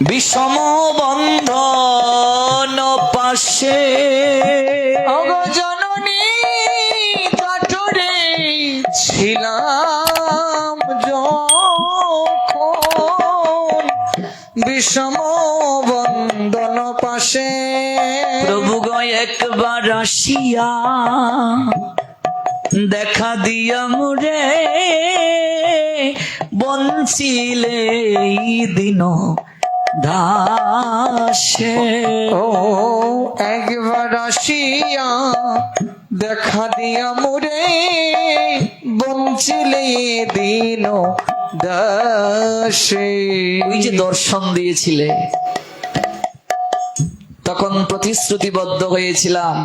বিষম বন্ধন পাশে। অগজননী কাঠরে ছিলাম যখন। বিষম বন্দন পাশে। প্রভু গো একবার আসিয়া দেখা দিয়া মুরে বঞ্চিলে এই দিন দাসে। ও একবার আসিয়া দেখা দিয়া মোরে বঞ্চিলে দিন দাসে। ওই যে দর্শন দিয়েছিলে তখন প্রতিশ্রুতিবদ্ধ হয়েছিলাম।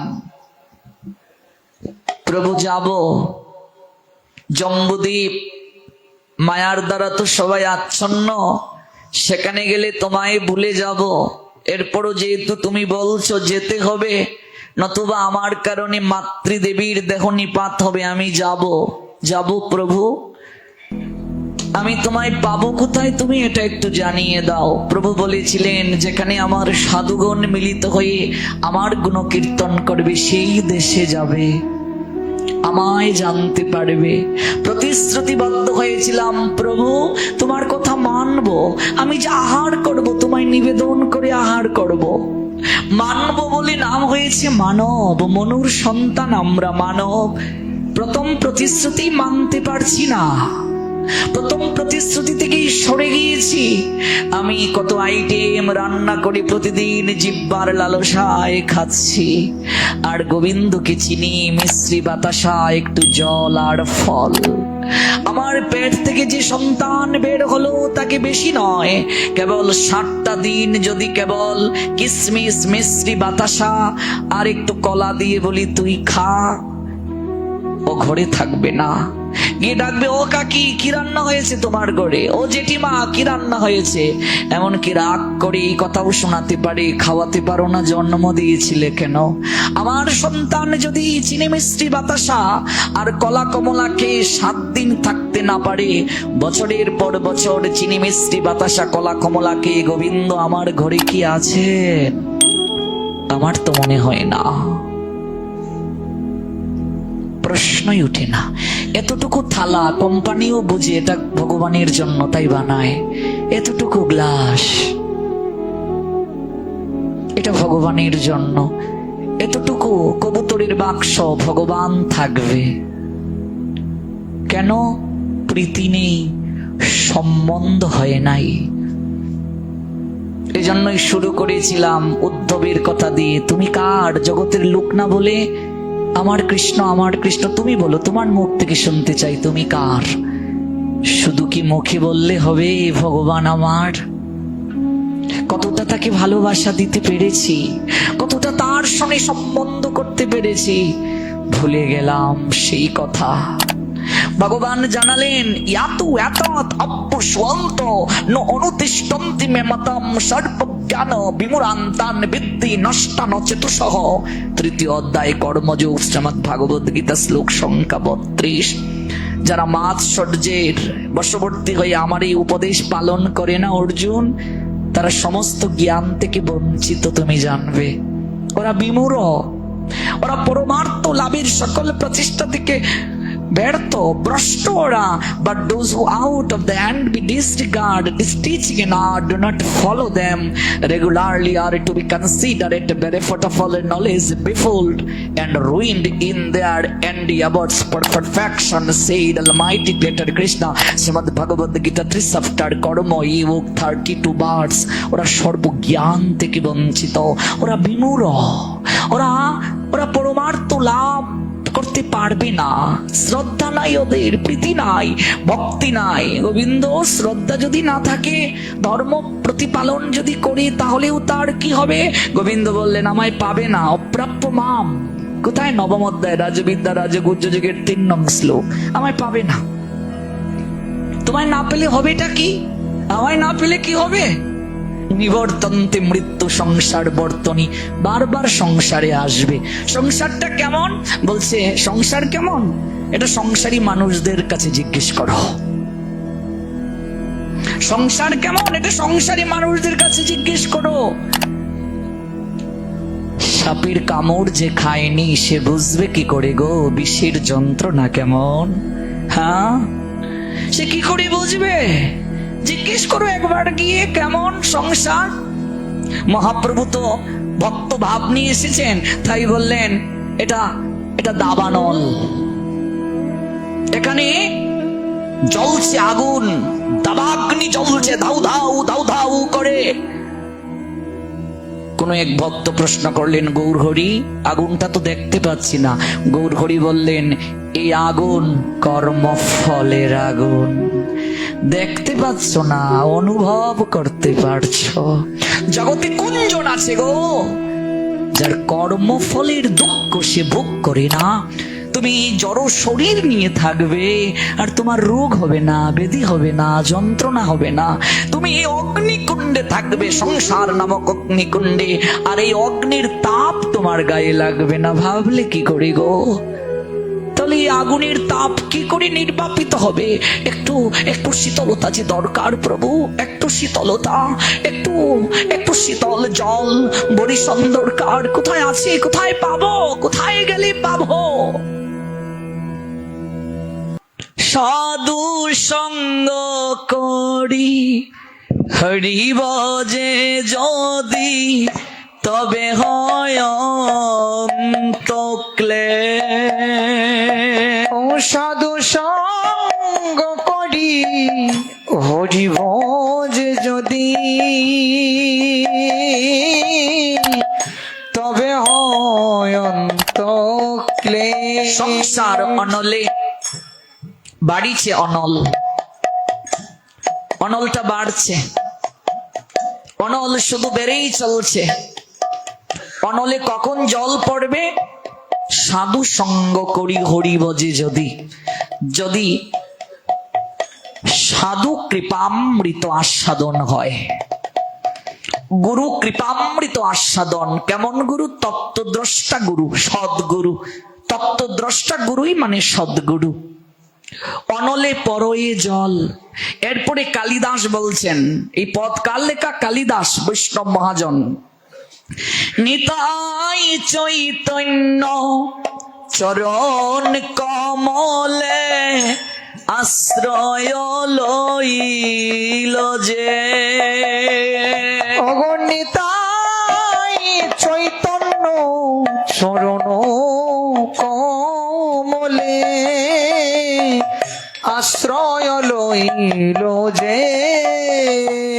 প্রভু যাব জম্বুদ্বীপ মায়ার দ্বারা তো সবাই আচ্ছন্ন। সেখানে গেলে তোমায় ভুলে যাব। এরপরও যেহেতু তুমি বলছো যেতে হবে, নতুবা আমার কারণে মাতৃদেবীর দেহ নিপাত হবে, আমি যাব। যাব প্রভু। আমি তোমায় পাবো কোথায়? তুমি এটা একটু জানিয়ে দাও। প্রভু বলেছিলেন, যেখানে আমার সাধুগণ মিলিত হয়ে আমার গুণ কীর্তন করবে, সেই দেশে যাবে। আমায় জানতে পারবে। প্রতিশ্রুতিবদ্ধ হয়েছিলাম, প্রভু, তোমার কথা মানব। আমি যে আহার করব, তোমায় নিবেদন করে আহার করব। মানব বলে নাম হয়েছে মানব, মনুর সন্তান আমরা মানব। প্রথম প্রতিশ্রুতি মানতে পারছি না। প্রথম প্রতিশ্রুতি থেকেই সরে গিয়েছি। আমি কত আইটেম রান্না করে প্রতিদিন জিব্বার লালসায় খাচ্ছি। আর গোবিন্দকে চিনি, মিশ্রি বাতাসা, একটু জল আর ফল। আমার পেট থেকে যে সন্তান বের হলো তাকে বেশি নয়, কেবল সাতটা দিন যদি কেবল কিসমিস, মিশ্রি বাতাসা, আর একটু কলা দিয়ে বলি, তুই খা। ও ঘরে থাকবে না। গিয়ে ডাকবে, ও কাকি, কি রান্না হয়েছে তোমার ঘরে? ও জেঠিমা, কি রান্না হয়েছে? এমনকি রাগ করে এই কথাও শোনাতে পারে, খাওয়াতে পারো না, জন্ম দিয়েছিলে কেন? আমার সন্তান যদি চিনি মিষ্টি বাতাসা আর কলা কমলাকে সাত দিন থাকতে না পারে, বছরের পর বছর চিনি মিষ্টি বাতাসা, কলা কমলাকে, গোবিন্দ আমার ঘরে কি আছে? আমার তো মনে হয় না। প্রশ্নই উঠে না। এতটুকু থালা কোম্পানিও বুঝে এটা ভগবানের জন্য তাই বানায়। এতটুকু গ্লাস। এটা ভগবানের জন্য। এতটুকু কবুতরের বাক্স ভগবান থাকবে। কেন প্রীতি নেই, সম্বন্ধ হয় নাই। এজন্যই শুরু করেছিলাম উদ্ধবের কথা দিয়ে। তুমি কার জগতের লোক না বলে আমার কৃষ্ণ আমার কৃষ্ণ, তুমি বলো, তোমার মুখ থেকে শুনতে চাই, তুমি কার? শুধু কি মুখে বললে হবে ভগবান আমার? কতটা তাকে ভালোবাসা দিতে পেরেছি, কতটা তার সঙ্গে সম্বন্ধ করতে পেরেছি, ভুলে গেলাম সেই কথা। ভগবান জানালেন, ইয়াতু এত অপস্বন্ত ন অনুতিষ্ঠন্তি মে মতম সর্বজ্ঞান বিমুরান্তান বিদ্যি নষ্টান চেতুসহ তৃতীয় অধ্যায়, কর্মযোগ শ্রীমৎ ভাগবত গীতা শ্লোক সংখ্যা বত্রিশ। যারা মাৎসর্যের বশবর্তী হয়ে আমার এই উপদেশ পালন করে না, অর্জুন, তারা সমস্ত জ্ঞান থেকে বঞ্চিত, তুমি জানবে। ওরা বিমূঢ়। ওরা পরমার্থ লাভের সকল প্রচেষ্টা থেকে ব্যর্থ ভ্রষ্ট ওরা but those who out of the hand be disregard this teaching in art do not follow them regularly are to be considerate bereft of all knowledge befooled and ruined in their endeavors for perfection said almighty greater krishna Srimad Bhagavad Gita three chapter কর্ম ইউক thirty two birds ওরা সর্বজ্ঞান থেকে বঞ্চিত ওরা বিমূঢ় ওরা ওরা পরমার্থ লাভ করতে পারবে না। শ্রদ্ধা নাই ওদের, প্রীতি নাই, ভক্তি নাই। গোবিন্দ, শ্রদ্ধা যদি না থাকে, ধর্ম প্রতিপালন যদি করি, তাহলেও তার কি হবে? গোবিন্দ বললেন, আমায় পাবে না, অপ্রাপ্য মাম। কোথায় নবম অধ্যায়? রাজবিদ্যা, রাজগুজ্জ যুগের তিন নং শ্লোক। আমায় পাবে না। তোমায় না পেলে হবেটা কি? আমায় না পেলে কি হবে? নিবর্তন্তে মৃত্যু সংসার বর্তনী বারবার সংসারে আসবে। সংসারটা কেমন? বলছে, সংসার কেমন? এটা সংসারী মানুষদের কাছে জিজ্ঞেস করো। সংসার কেমন? এটা সংসারী মানুষদের কাছে জিজ্ঞেস করো। সাপের কামড় যে খায়নি, সে বুঝবে কি করে গো? বিষের যন্ত্রণা কেমন? হ্যাঁ? সে কি করে বুঝবে? জিজ্ঞেস করো একবার গিয়ে কেমন সংসার? মহাপ্রভু তো ভক্ত ভাব নিয়ে এসেছেন, তাই বললেন, এটা এটা দাবানল। এখানে জ্বলছে আগুন, দাবাগ্নি জ্বলছে, ধাউ ধাউ ধাউ ধাউ করে। কোন এক ভক্ত প্রশ্ন করলেন, গৌরহরি, আগুনটা তো দেখতে পাচ্ছি না। গৌরহরি বললেন, এই আগুন কর্মফলের আগুন। দেখতে পাচ্ছ না, অনুভব করতে পারছ। জগতে কোনজন আছে গো। যার কর্মফলের দুঃখ সে ভোগ করে না। তুমি জড় শরীর নিয়ে থাকবে, আর তোমার রোগ হবে না, বেদি হবে না, যন্ত্রণা হবে না। তুমি এই অগ্নিকুণ্ডে থাকবে, সংসার নামক অগ্নিকুণ্ডে। আর এই অগ্নির তাপ তোমার গায়ে লাগবে না। ভাবলে কি করি গো? তাহলে এই আগুনের তাপ কি করে নির্বাপিত হবে? একটু একটু শীতলতা যে দরকার প্রভু, একটু শীতলতা, একটু একটু শীতল জল। বরিশন দরকার। কোথায় আছে? কোথায় পাবো? কোথায় গেলে পাবো? সাধু সঙ্গ করি, হরিব যে যদি তবে হয় অন্তক্লে। ও সাধু সঙ্গ করি হরি ভোজ যদি। তবে হয় অন্ত সংসার অনলে বাড়িছে অনল। অনলটা বাড়ছে। অনল শুধু বেড়েই চলছে। অনলে কখন জল পড়বে? সাধু সঙ্গ করি হরি বজে যদি। যদি সাধু কৃপামৃত আস্বাদন হয়। গুরু কৃপামৃত আস্বাদন, কেমন গুরু? তত্ত্বদ্রষ্টা গুরু, সদ্গুরু। তত্ত্বদ্রষ্টা গুরুই মানে সদ্গুরু। অনলে পরয়ে জল। এরপরে কালিদাস বলছেন, এই পদ কাল লেখা? কালিদাস, বৈষ্ণব মহাজন। নিতাই চৈতন্য চরণ কমলে আশ্রয় লইল যে। অগণিতাই চৈতন্য চরণ কমলে আশ্রয় লইল যে।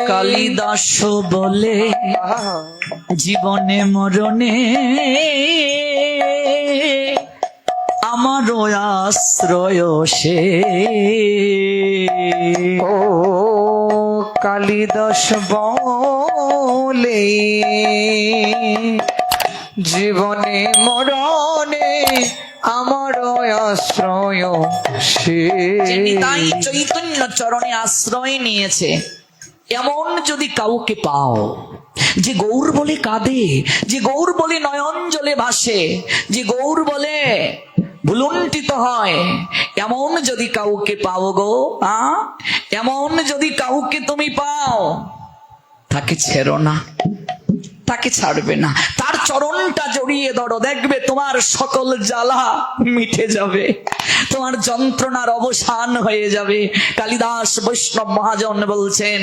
কালিদাস বলে জীবনে মরণে আমার আশ্রয় সে ও কালিদাস বলে জীবনে মরণে আমার আশ্রয় সে যে নিতাই চৈতন্য চরণে আশ্রয় নিয়েছে এমন যদি কাউকে পাও যে গৌর বলে কাঁদে, যে গৌর বলে নয়ন জলে ভাসে, যে গৌর বলে ভুলুন্ঠিত হয়, এমন যদি কাউকে পাও গো, আ? এমন যদি কাউকে তুমি পাও, তাকে ছেড়ো না, তাকে ছাড়বে না। তার চরণটা জড়িয়ে ধরো, দেখবে তোমার সকল জ্বালা মিটে যাবে। তোমার যন্ত্রণার অবসান হয়ে যাবে। কালিদাস বৈষ্ণব মহাজন বলছেন,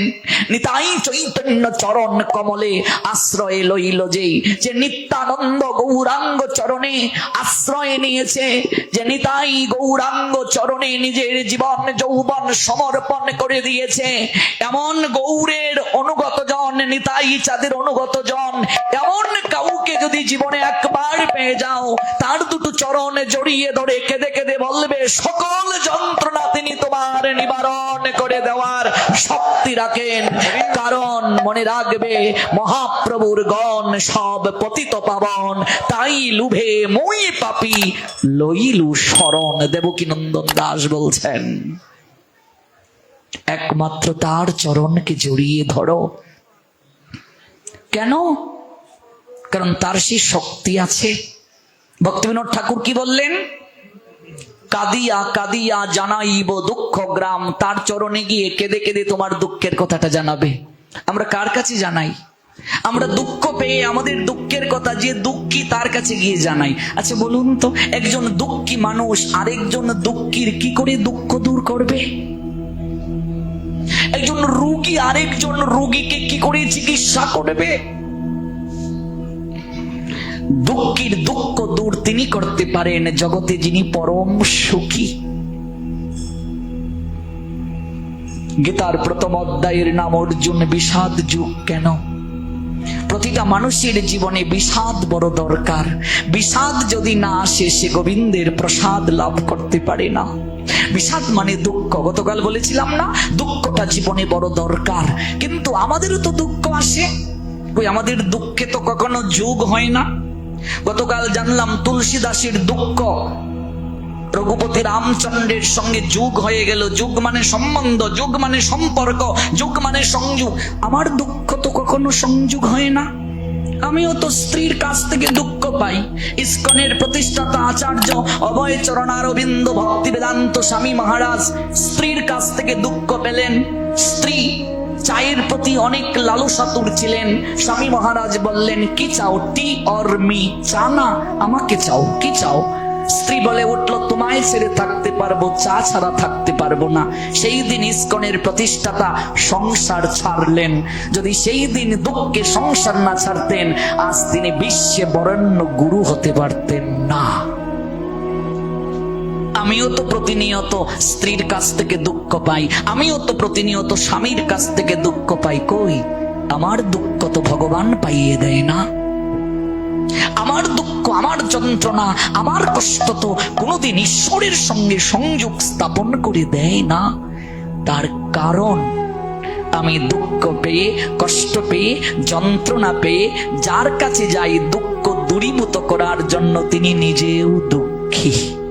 নিতাই চৈতন্য চরণ কমলে আশ্রয় লইল যেই, যে নিত্যানন্দ গৌরাঙ্গ চরণে আশ্রয় নিয়েছে, যে নিতাই গৌরাঙ্গ চরণে নিজের জীবন যৌবন সমর্পণ করে দিয়েছে। এমন গৌরের অনুগত জন, নিতাই চাঁদের অনুগত জন, এমন কাউকে যদি জীবনে একবার পেয়ে যাও, তার দুটো চরণ জড়িয়ে ধরে কেঁদে কেঁদে বলবে সকল যন্ত্রণা তিনি তোমার নিবারণ করে দেওয়ার শক্তি রাখেন। কারণ মনে রাখবে, মহাপ্রভুর গণ সব পতিত পাবন। তাই লুভে মই পাপি লইলু শরণ। দেবকী নন্দন দাস বলছেন, একমাত্র তার চরণকে জড়িয়ে ধরো। কেন? কারণ তার সেই শক্তি আছে। ভক্তিবিনোদ ঠাকুর কি বললেন? কাদিয়া কাদিয়া জানাইব দুঃখ গ্রাম, তার চরণে গিয়ে কেঁদে কেঁদে তোমার দুঃখের কথাটা জানাবে। আমরা কার কাছে জানাই? আমরা দুঃখ পেয়ে আমাদের দুঃখের কথা যে দুঃখী তার কাছে গিয়ে জানাই। আচ্ছা বলুন তো, একজন দুঃখী মানুষ আরেকজন দুঃখীর কি করে দুঃখ দূর করবে? একজন রুগী আরেকজন রুগীকে কি করে চিকিৎসা করবে? দুঃখীর দুঃখ দূর তিনি করতে পারেন জগতে যিনি পরম সুখী। গীতার প্রথম অধ্যায়ের নাম অর্জুন, বিষাদ যুগ কেন? প্রতিটা মানুষের জীবনে বিষাদ বড় দরকার। বিষাদ যদি না আসে, সে গোবিন্দের প্রসাদ লাভ করতে পারে না। বিষাদ মানে দুঃখ। গতকাল বলেছিলাম না, দুঃখটা জীবনে বড় দরকার। কিন্তু আমাদেরও তো দুঃখ আসে। ওই আমাদের দুঃখে তো কখনো যোগ হয় না। গতকাল জানলাম তুলসী দাসের দুঃখ। রঘুপতি রামচন্দ্রের সঙ্গে যুগ হয়ে গেল। যুগ মানে সম্বন্ধ, যুগ মানে সম্পর্ক, যুগ মানে সংযোগ। আমার দুঃখ তো কখনো সংযোগ হয় না। আমিও তো স্ত্রীর কাছ থেকে দুঃখ পাই। ইস্কনের প্রতিষ্ঠাতা আচার্য অভয় চরণারবিন্দ ভক্তি বেদান্ত স্বামী মহারাজ স্ত্রীর কাছ থেকে দুঃখ পেলেন। স্ত্রী চায়ের প্রতি অনেক লালসাতুর ছিলেন। স্বামী মহারাজ বললেন, কি চাও, টি অর মি? চা না, আমাকে চাও, কি চাও? স্ত্রী বলে উঠল, তোমায় ছেড়ে থাকতে পারব, চা ছাড়া থাকতে পারব না। সেই দিন ইস্কনের প্রতিষ্ঠাতা সংসার ছাড়লেন। যদি সেই দিন দুঃখে সংসার না ছাড়তেন, আজ তিনি বিশ্বে বরেণ্য গুরু হতে পারতেন না। আমিও তো প্রতিনিয়ত স্ত্রীর কাছ থেকে দুঃখ পাই। আমিও তো প্রতিনিয়ত স্বামীর কাছ থেকে দুঃখ পাই। কই? আমার দুঃখ তো ভগবান পাইয়ে দেয় না। আমার দুঃখ, আমার যন্ত্রণা, আমার কষ্ট তো কোনোদিন ঈশ্বরের সঙ্গে সংযোগ স্থাপন করে দেয় না। তার কারণ, আমি দুঃখ পেয়ে, কষ্ট পেয়ে, যন্ত্রণা পেয়ে, যার কাছে যাই দুঃখ দূরীভূত করার জন্য তিনি নিজেও দুঃখী।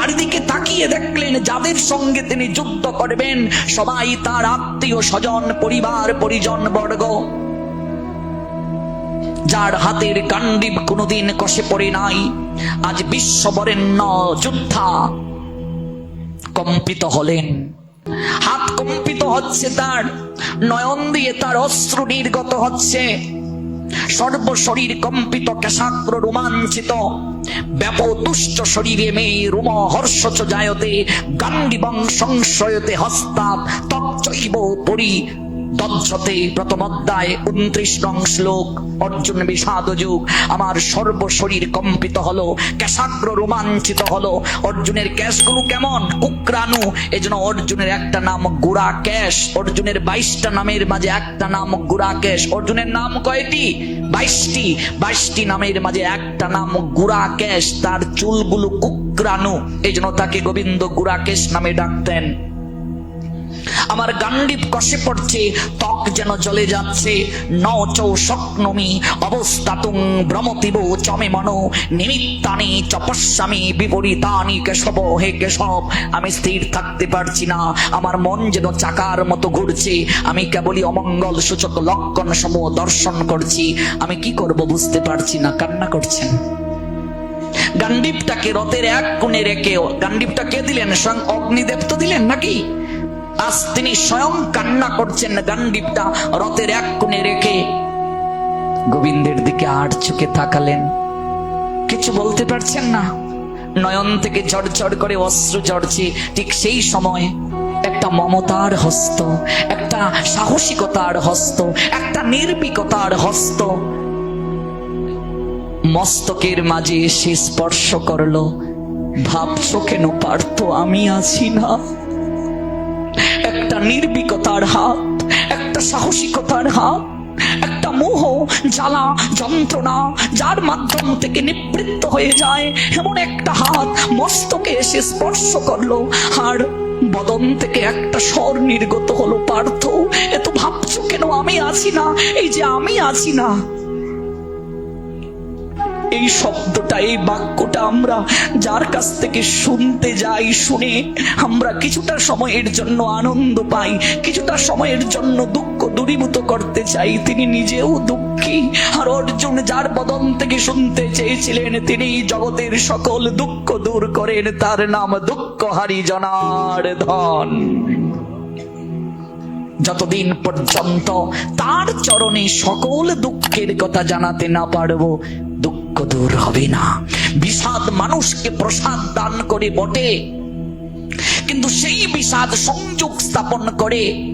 চারিদিকে তাকিয়ে দেখলেন যাদের সঙ্গে তিনি যুদ্ধ করবেন। সবাই তার আত্মীয় স্বজন, পরিবার, পরিজন বর্গ। যার হাতের কান্ডিব কোনোদিন কষে পড়ে নাই। আজ বিশ্ববরেণ্য যোদ্ধা কম্পিত হলেন। হাত কম্পিত হচ্ছে তার, নয়ন দিয়ে তার অস্ত্র নির্গত হচ্ছে। সর্বশরীর কম্পিত কেশাগ্র রোমাঞ্চিত। ব্যাপতুষ্ট শরীরে মেয়ে রুম হর্ষ চ জায়তে গান্ডিবং সংশয়তে হস্তাৎ তচ্চৈব পরি দজ্জতে প্রথম অধ্যায় উনত্রিশ নং শ্লোক। অর্জুন বিষাদ যুগ, আমার সর্বশরীর কম্পিত হলো, কেশাগ্র রোমাঞ্চিত হলো। অর্জুনের ক্যাশগুলো কেমন? কুকরানু এজন্য অর্জুনের একটা নাম গুড়া ক্যাশ অর্জুনের বাইশটা নামের মাঝে একটা নাম গুড়া ক্যাশ অর্জুনের নাম কয়টি? বাইশটি। বাইশটি নামের মাঝে একটা নাম গুড়া ক্যাশ তার চুলগুলো কুকরানু জন্য তাকে গোবিন্দ গুড়াকেশ নামে ডাকতেন। আমার গান্ডিব কষে পড়ছে, ত্বক যেন জ্বলে যাচ্ছে। ন চৌ স্বপ্নমি অবস্থাতুং ভ্রমতিব চমে মন, নিমিত্তানি চপস্বামী বিপরীতানি কেশব, হে কেশব, আমি স্থির থাকতে পারছি না। আমার মন যেন চাকার মতো ঘুরছে, আমি কেবলই অমঙ্গল সূচক লক্ষণ সমূহ দর্শন করছি। আমি কি করব বুঝতে পারছি না, কান্না করছেন। গান্ডিবটাকে রথের এক কোণে রেখে গান্ডিবটা কে দিলেন? স্বয়ং অগ্নিদেব তো দিলেন নাকি? আজ তিনি স্বয়ং কান্না করছেন গান্ডিবটা রথের এক কোণে রেখে। গোবিন্দের দিকে আট চোখে তাকালেন। কিছু বলতে পারছেন না। নয়ন থেকে ঝড় করে অশ্রু ঝরছে। ঠিক সেই সময় একটা মমতার হস্ত, একটা সাহসিকতার হস্ত, একটা নির্ভীকতার হস্ত মস্তকের মাঝে এসে স্পর্শ করল। ভাবছ কেন পারত আমি আছি না। একটা নির্ভীকতার হাত, একটা সাহসিকতার হাত, একটা মোহ, জ্বালা, যন্ত্রণা, যার মাধ্যম থেকে নিবৃত্ত হয়ে যায়। এমন একটা হাত মস্তকে এসে স্পর্শ করল, আর বদন থেকে একটা স্বর নির্গত হলো, পার্থ। এত ভাবছ কেন আমি আছি না? এই যে আমি আছি না এই শব্দটা, এই বাক্যটা আমরা যার কাছ থেকে শুনতে যাই, শুনে আমরা কিছুটা সময়ের জন্য আনন্দ পাই, কিছুটা সময়ের জন্য দুঃখ দূরীভূত করতে চাই। তিনি নিজেও দুঃখী। আর অর্জুন যার বদন থেকে শুনতে চেয়েছিলেন, তিনি জগতের সকল দুঃখ দূর করেন। তার নাম দুঃখহারি ধন। যতদিন পর্যন্ত তার চরণে সকল দুঃখের কথা জানাতে না পারব দুঃখ দূর হবে না। বিষাদ মানুষকে প্রসাদ দান করে বটে। কিন্তু সেই বিষাদ সংযোগ স্থাপন করে।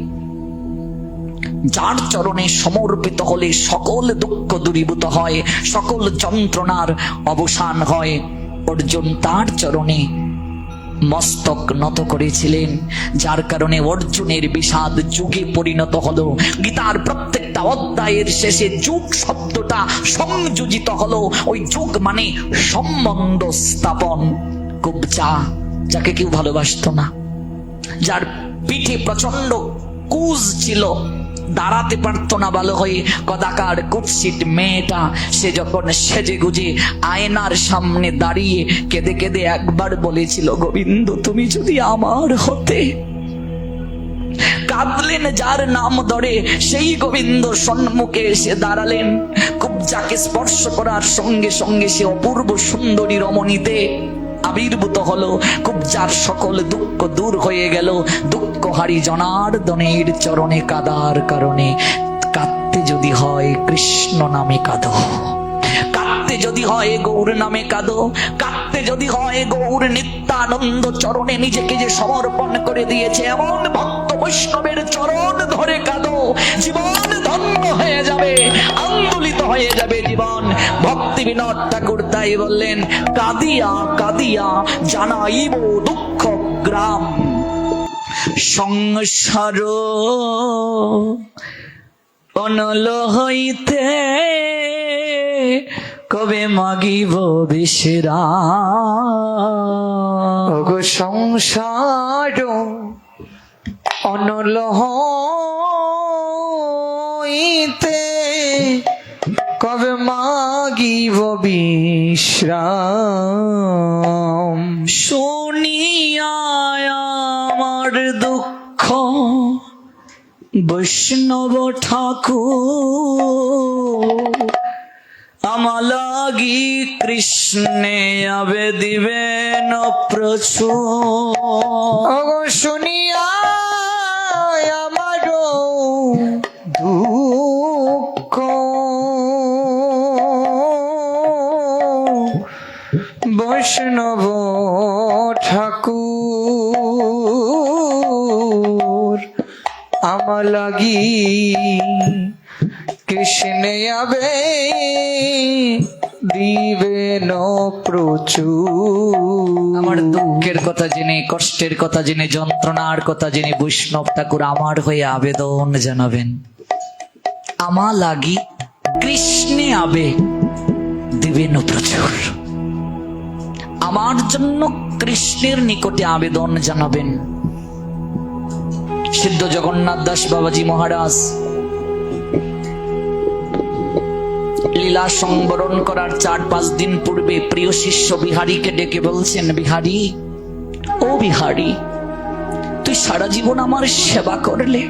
যার চরণে সমর্পিত হলে সকল দুঃখ দূরীভূত হয়, সকল যন্ত্রণার অবসান হয়। অর্জুন তার চরণে মস্তক নত করেছিলেন, যার কারণে অর্জুনের বিষাদ যুগে পরিণত হলো। গীতার প্রত্যেকটা অধ্যায়ের শেষে যুগ শব্দটা সংযোজিত হলো। ওই যুগ মানে সম্বন্ধ স্থাপন। কুবজা যাকে কেউ ভালোবাসতো না, যার পিঠে প্রচণ্ড কুজ ছিল দাঁড়াতে পারতো না ভালো হয়ে। কদাকার কুৎসিত মেয়েটা, সে যখন সেজে গুজে আয়নার সামনে দাঁড়িয়ে কেঁদে কেঁদে একবার বলেছিল, গোবিন্দ, তুমি যদি আমার হতে কাঁদলেন যার নাম ধরে, সেই গোবিন্দ সম্মুখে এসে দাঁড়ালেন। খুব যাকে স্পর্শ করার সঙ্গে সঙ্গে সে অপূর্ব সুন্দরী রমণীতে আবির্ভূত হলো, খুব যার সকল দুঃখ দূর হয়ে গেল। দুঃখ হারি জনার্দনের চরণে কাদার কারণে কাঁদতে যদি হয়, কৃষ্ণ নামে কাঁদো। কাঁদতে যদি হয়, গৌর নামে কাঁদো। কাঁদতে যদি হয়, গৌর নিত্যানন্দ চরণে নিজেকে যে সমর্পণ করে দিয়েছে, এমন ভক্ত বৈষ্ণবের চরণ ধরে কাঁদো। জীবন ধন্য হয়ে যাবে আন্দোলিত হয়ে যাবে জীবন। ভক্তি বিনোদ ঠাকুর তাই বললেন, কাঁদিয়া কাঁদিয়া জানাইব দুঃখ গ্রাম। সংসার অনল হইতে কবে মাগিব বিশ্রাম সংসার অনল হইতে কবে মাগিব বিশ্রাম? শুনিয়া আমার দুঃখ, বৈষ্ণব ঠাকুর আমালাগি কৃষ্ণে আবে দিবেন প্রচুর। ওগো বৈষ্ণব ঠাকুর, আমার লাগি কৃষ্ণে আবে, দিবেন প্রচুর। আমার দুঃখের কথা জেনে, কষ্টের কথা জেনে, যন্ত্রণার কথা জেনে বৈষ্ণব ঠাকুর আমার হয়ে আবেদন জানাবেন। আমা লাগি কৃষ্ণে আবে, দিবেন প্রচুর। আমার জন্য কৃষ্ণের নিকটে আবেদন জানাবেন। সিদ্ধ জগন্নাথ দাস বাবাজি মহারাজ, লীলা সংবরণ করার চার পাঁচ দিন পূর্বে প্রিয় শিষ্য বিহারীকে ডেকে বলছেন, বিহারী, ও বিহারী, তুই সারা জীবন আমার সেবা করলে?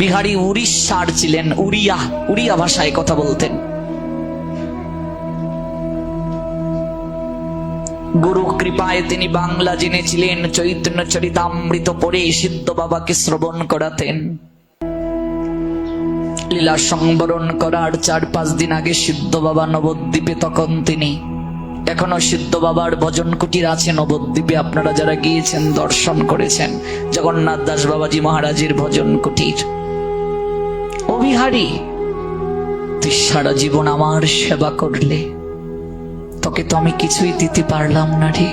বিহারী উড়িষ্যার ছিলেন, উড়িয়া উড়িয়া ভাষায় কথা বলতেন। গুরু কৃপায় তিনি বাংলা জেনেছিলেন, চৈতন্য চরিতামৃত পড়ে সিদ্ধ বাবাকে শ্রবণ করাতেন। লীলা সংবরণ করার চার পাঁচ দিন আগে সিদ্ধ বাবা নবদ্বীপে তখন তিনি। এখনও সিদ্ধ বাবার ভজন কুটির আছে নবদ্বীপে, আপনারা যারা গিয়েছেন, দর্শন করেছেন, জগন্নাথ দাস বাবাজি মহারাজের ভজন কুটির। ও বিহারী তুই সারা জীবন আমার সেবা করলে। তোকে তো আমি কিছুই দিতে পারলাম না রে।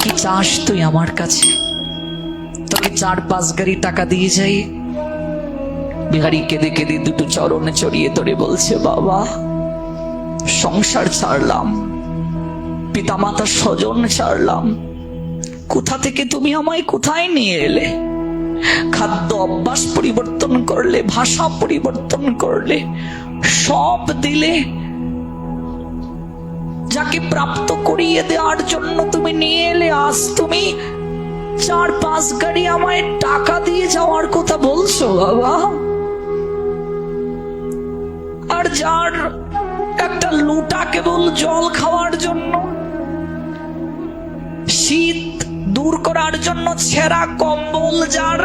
কি চাস তুই আমার কাছে? তোকে চার পাঁচ গাড়ি টাকা দিয়ে যাই। বিহারি কেঁদে কেঁদে দুটো চরণে চড়িয়ে ধরে বলছে, বাবা, সংসার ছাড়লাম। পিতামাতা স্বজন ছাড়লাম। কোথা থেকে তুমি আমায় কোথায় নিয়ে এলে? খাদ্য অভ্যাস পরিবর্তন করলে, ভাষা পরিবর্তন করলে, সব দিলে যাকে প্রাপ্ত করিয়ে দেওয়ার জন্য তুমি নিয়ে এলে, আজ তুমি চার পাঁচ গাড়ি আমায় টাকা দিয়ে যাওয়ার কথা বলছো, বাবা। আর যার একটা লুটা কেবল জল খাওয়ার জন্য, শীত দূর করার জন্য ছেঁড়া কম্বল, যার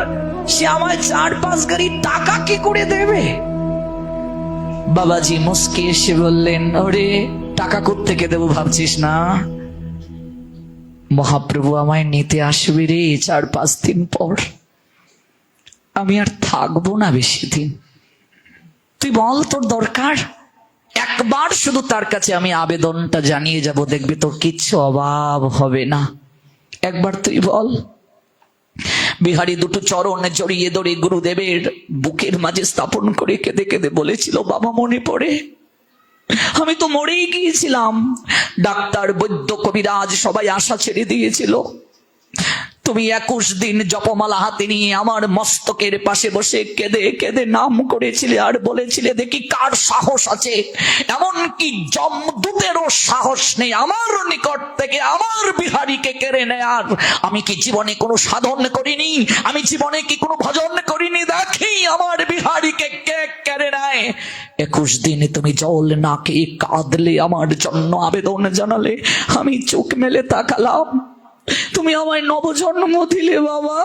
সে আমায় চার পাঁচ গাড়ি টাকা কি করে দেবে? বাবাজি মুসকে এসে বললেন, ওরে টাকা থেকে দেবো ভাবছিস না? মহাপ্রভু আমায় নিতে আসবে রে চার পাঁচ দিন পর। আমি আর থাকব না বেশি দিন। তুই বল তোর দরকার? একবার শুধু তার কাছে আমি আবেদনটা জানিয়ে যাব, দেখবি তোর কিচ্ছু অভাব হবে না। একবার তুই বল। বিহারি দুটো চরণ জড়িয়ে ধরে গুরুদেবের বুকের মাঝে স্থাপন করে কেঁদে কেঁদে বলেছিল, বাবা, মনে পড়ে? আমি তো মরেই গিয়েছিলাম। ডাক্তার বৈদ্য কবিরাজ সবাই আশা ছেড়ে দিয়েছিল। তুমি একুশ দিন জপমালা হাতে নিয়ে আমার মস্তকের পাশে বসে কেঁদে কেঁদে নাম করেছিলে আর বলেছিলে, দেখি কার সাহস আছে? এমন কি জমদূতেরও সাহস নেই আমার নিকট থেকে, আমার বিহারীকে কেড়ে নেয়ার। আমি কি জীবনে কোনো সাধন করিনি? আমি জীবনে কি কোনো ভজন করিনি? দেখি আমার বিহারীকে কে কেড়ে নেয়? একুশ দিনে তুমি জল নাকে কাঁদলে, আমার জন্য আবেদন জানালে, আমি চোখ মেলে তাকালাম। তুমি আমায় নবজন্ম দিলে, বাবা।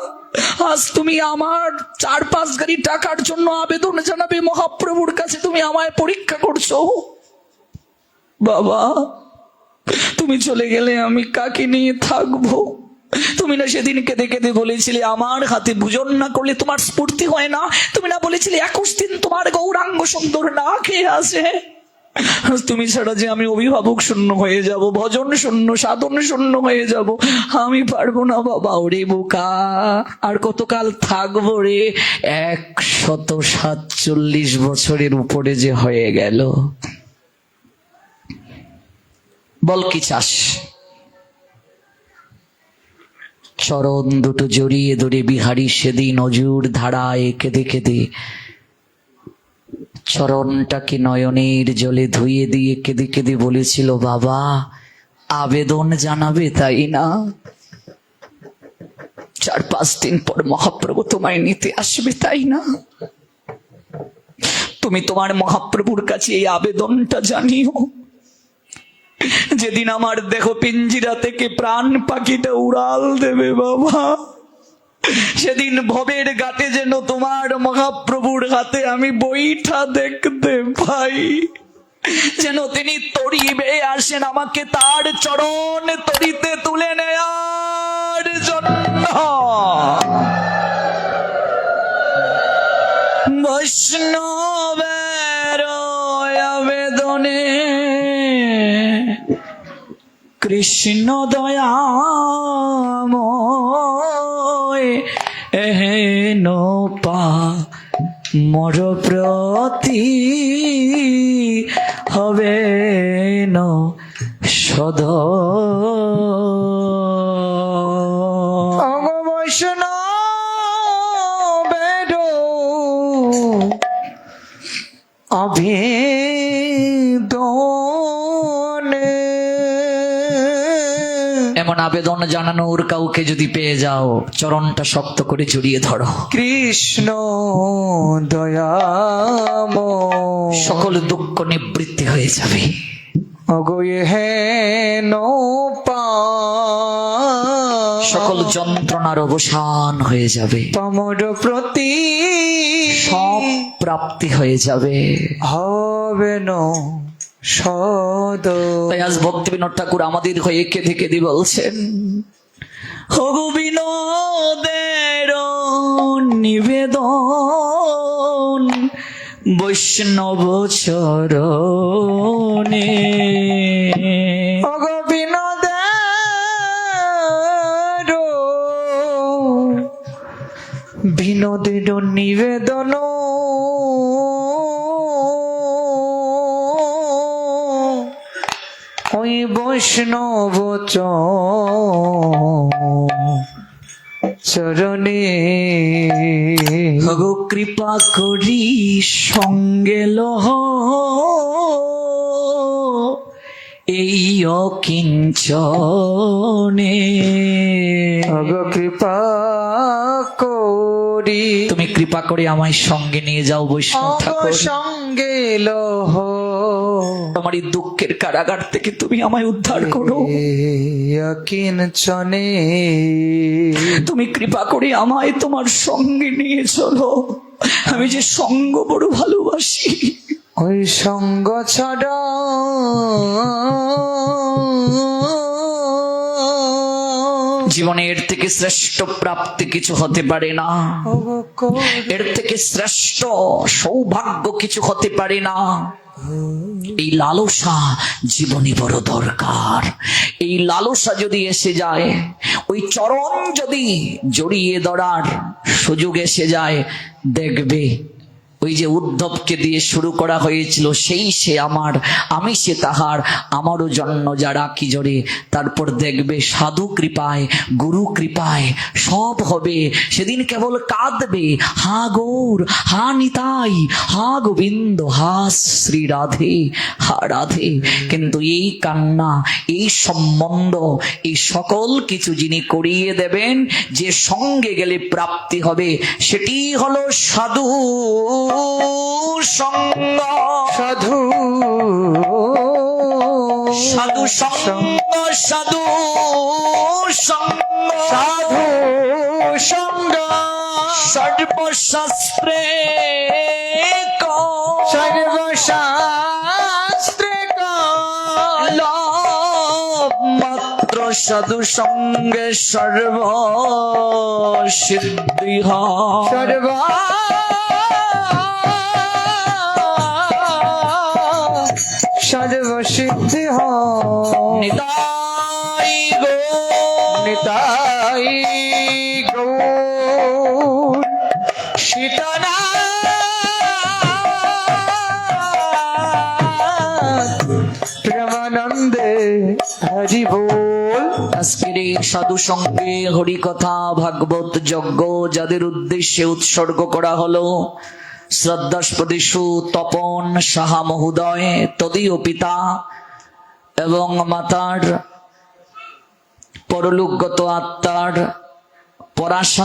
আজ তুমি আমার চার পাঁচ গাড়ি টাকার জন্য আবেদন জানাবে, মহাপ্রভুর কাছে তুমি আমায় পরীক্ষা করছ। বাবা, তুমি চলে গেলে আমি কাকে নিয়ে থাকব? তুমি না সেদিন কেঁদে কেঁদে বলেছিলে, আমার হাতে ভোজন না করলে তোমার স্ফূর্তি হয় না। তুমি না বলেছিলে, একুশ দিন তোমার গৌরাঙ্গ সুন্দর না খেয়ে আসে। তুমি ছাড়া যে আমি অভিভাবক শূন্য হয়ে যাব, ভজন শূন্য, সাধন শূন্য হয়ে যাব, আমি পারব না বাবা ওরে বোকা। আর কতকাল থাকব রে? একশত সাতচল্লিশ বছরের উপরে যে হয়ে গেল। বল কি চাস? চরণ দুটো জড়িয়ে ধরে বিহারি সেদিন অজুর ধারায় কেঁদে কেঁদে চরণটাকে নয়নের জলে ধুয়ে দিয়ে কেঁদে কেঁদে বলেছিল, বাবা, আবেদন জানাবে তাই না? চার পাঁচ দিন পর মহাপ্রভু তোমায় নিতে আসবে তাই না? তুমি তোমার মহাপ্রভুর কাছে এই আবেদনটা জানিও। যেদিন আমার দেহ পিঞ্জিরা থেকে প্রাণ পাখিটা উড়াল দেবে, বাবা। সেদিন ভবের গাতে যেন তোমার মহাপ্রভুর হাতে আমি বইটা দেখতে পাই। যেন তিনি তরি বেয়ে আসেন আমাকে তার চরণ তরিতে তুলে নেয়ার জন্য। বৈষ্ণবের কৃষ্ণ দয়াময় এহেন পা মোর প্রতি হবে ন সদ আবেদন জানানোর কাউকে যদি পেয়ে যাও চরণটা শক্ত করে জড়িয়ে ধরো। কৃষ্ণ দয়াম। সকল দুঃখ নিবৃত্তি হয়ে যাবে। অগয়ে হেন সকল যন্ত্রণার অবসান হয়ে যাবে। তমর প্রতি সব প্রাপ্তি হয়ে যাবে। হবে ন। সদ ভক্তি বিনোদ ঠাকুর আমাদের হয়ে কেঁদে কেঁদে বলছেন হগু বিনোদের নিবেদন বৈষ্ণব চরণে। অগ বিনোদের বিনোদের নিবেদন ওই বৈষ্ণব চরণে হগু কৃপা করি সঙ্গে লহ। এই অকিঞ্চনে। অগ কৃপা করি। তুমি কৃপা করে আমায় সঙ্গে নিয়ে যাও বৈষ্ণব ঠাকুর। সঙ্গে লহ। আমার এই দুঃখের কারাগার থেকে তুমি আমায় উদ্ধার করো। কিঞ্চনে তুমি কৃপা করে আমায় তোমার সঙ্গে নিয়ে চলো। আমি যে সঙ্গ বড় ভালোবাসি। ওই সঙ্গ ছাড়া জীবনের থেকে শ্রেষ্ঠ প্রাপ্তি কিছু হতে পারে না। এর থেকে শ্রেষ্ঠ সৌভাগ্য কিছু হতে পারে না। এই লালসা জীবনে বড় দরকার। এই লালসা যদি এসে যায়, ওই চরম যদি জড়িয়ে ধরার সুযোগ এসে যায়, দেখবে ওই যে উদ্ধবকে দিয়ে শুরু করা হয়েছিল, সেই সে আমার, আমি সে তাহার, আমারও জন্ম যারা কি জোরে। তারপর দেখবে সাধু কৃপায়, গুরু কৃপায়, সব হবে। সেদিন কেবল কাঁদবে, হা গৌর, হা নিতাই, হা গোবিন্দ, হা শ্রী রাধে, হা রাধে। কিন্তু এই কান্না, এই সম্বন্ধ, এই সকল কিছু যিনি করিয়ে দেবেন, যে সঙ্গে গেলে প্রাপ্তি হবে, সেটি হলো সাধু। সঙ্গ সাধু। সাধু সঙ্গ সাধু সঙ্গ সাধু সঙ্গ সর্বশাস্ত্রে সর্বশাস্ত্রে মাত্র সাধু সঙ্গে সর্ব সিদ্ধি সর্ব সর্বসিদ্ধি হয় নিতাই গো। নিতাই সীতানা। প্রেমানন্দে হরি বল। আজকের এই সাধু সঙ্গে হরিকথা ভাগবত যজ্ঞ যাদের উদ্দেশ্যে উৎসর্গ করা হলো শ্রদ্ধাস্পদেশু তপন সাহা মহোদয় তদীয় পিতা এবং মাতার পরলোকগত আত্মার পরাশা